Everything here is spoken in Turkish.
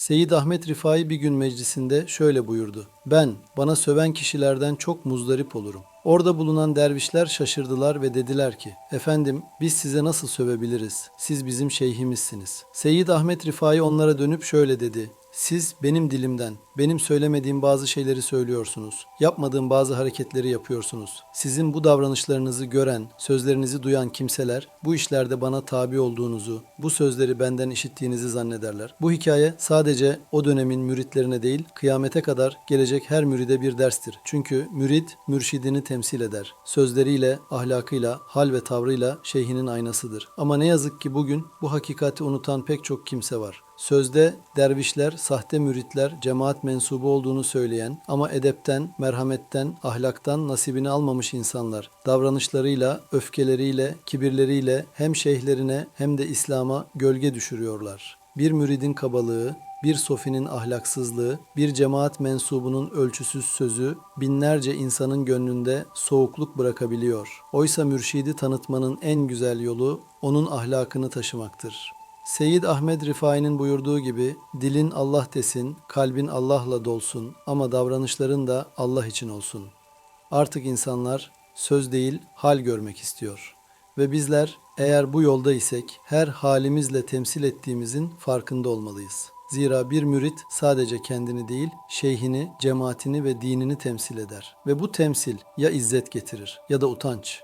Seyyid Ahmet Rifai bir gün meclisinde şöyle buyurdu. Ben bana söven kişilerden çok muzdarip olurum. Orada bulunan dervişler şaşırdılar ve dediler ki, Efendim biz size nasıl sövebiliriz? Siz bizim şeyhimizsiniz. Seyyid Ahmet Rifai onlara dönüp şöyle dedi. Siz benim dilimden, benim söylemediğim bazı şeyleri söylüyorsunuz. Yapmadığım bazı hareketleri yapıyorsunuz. Sizin bu davranışlarınızı gören, sözlerinizi duyan kimseler bu işlerde bana tabi olduğunuzu, bu sözleri benden işittiğinizi zannederler. Bu hikaye sadece o dönemin müritlerine değil, kıyamete kadar gelecek her müride bir derstir. Çünkü mürid mürşidini temsil eder. Sözleriyle, ahlakıyla, hal ve tavrıyla şeyhinin aynasıdır. Ama ne yazık ki bugün bu hakikati unutan pek çok kimse var. Sözde dervişler, sahte müritler, cemaat mensubu olduğunu söyleyen ama edepten, merhametten, ahlaktan nasibini almamış insanlar. Davranışlarıyla, öfkeleriyle, kibirleriyle hem şeyhlerine hem de İslam'a gölge düşürüyorlar. Bir müridin kabalığı, bir sofinin ahlaksızlığı, bir cemaat mensubunun ölçüsüz sözü binlerce insanın gönlünde soğukluk bırakabiliyor. Oysa mürşidi tanıtmanın en güzel yolu onun ahlakını taşımaktır. Seyyid Ahmed Rifai'nin buyurduğu gibi dilin Allah desin, kalbin Allah'la dolsun ama davranışların da Allah için olsun. Artık insanlar söz değil hal görmek istiyor. Ve bizler eğer bu yolda isek her halimizle temsil ettiğimizin farkında olmalıyız. Zira bir mürit sadece kendini değil, şeyhini, cemaatini ve dinini temsil eder. Ve bu temsil ya izzet getirir ya da utanç.